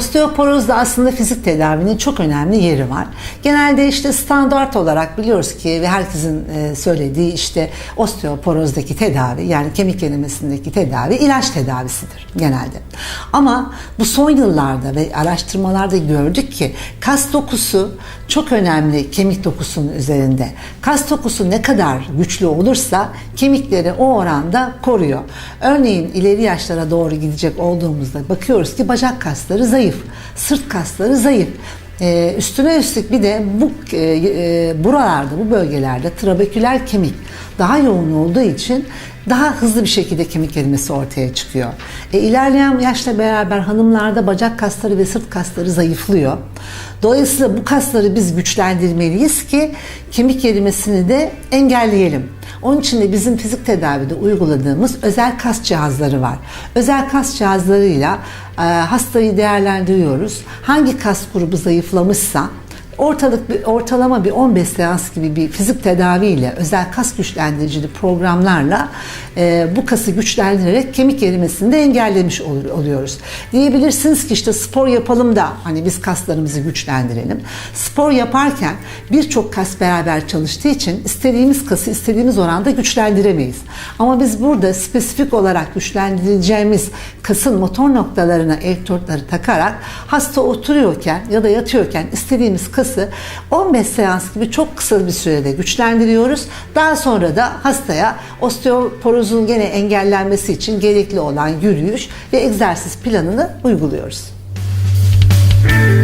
Osteoporozda aslında fizik tedavinin çok önemli yeri var. Genelde işte standart olarak biliyoruz ki ve herkesin e, söylediği işte osteoporozdaki tedavi yani kemik erimesindeki tedavi ilaç tedavisidir genelde. Ama bu son yıllarda ve araştırmalarda gördük ki kas dokusu çok önemli kemik dokusunun üzerinde. Kas dokusu ne kadar güçlü olursa kemikleri o oranda koruyor. Örneğin ileri yaşlara doğru gidecek olduğumuzda bakıyoruz ki bacak kasları zayıf, sırt kasları zayıf. Ee, üstüne üstlük bir de bu e, e, buralarda, bu bölgelerde trabeküler kemik daha yoğun olduğu için daha hızlı bir şekilde kemik erimesi ortaya çıkıyor. E, ilerleyen yaşla beraber hanımlarda bacak kasları ve sırt kasları zayıflıyor. Dolayısıyla bu kasları biz güçlendirmeliyiz ki kemik erimesini de engelleyelim. Onun için de bizim fizik tedavide uyguladığımız özel kas cihazları var. Özel kas cihazlarıyla e, hastayı değerlendiriyoruz. Hangi kas grubu zayıflamışsa ortalık bir, ortalama bir 15 seans gibi bir fizik tedaviyle, özel kas güçlendiricili programlarla e, bu kası güçlendirerek kemik erimesini de engellemiş ol- oluyoruz. Diyebilirsiniz ki işte spor yapalım da hani biz kaslarımızı güçlendirelim. Spor yaparken birçok kas beraber çalıştığı için istediğimiz kası istediğimiz oranda güçlendiremeyiz. Ama biz burada spesifik olarak güçlendireceğimiz kasın motor noktalarına elektrotları takarak hasta oturuyorken ya da yatıyorken istediğimiz kası hastası 15 seans gibi çok kısa bir sürede güçlendiriyoruz. Daha sonra da hastaya osteoporozun gene engellenmesi için gerekli olan yürüyüş ve egzersiz planını uyguluyoruz. Müzik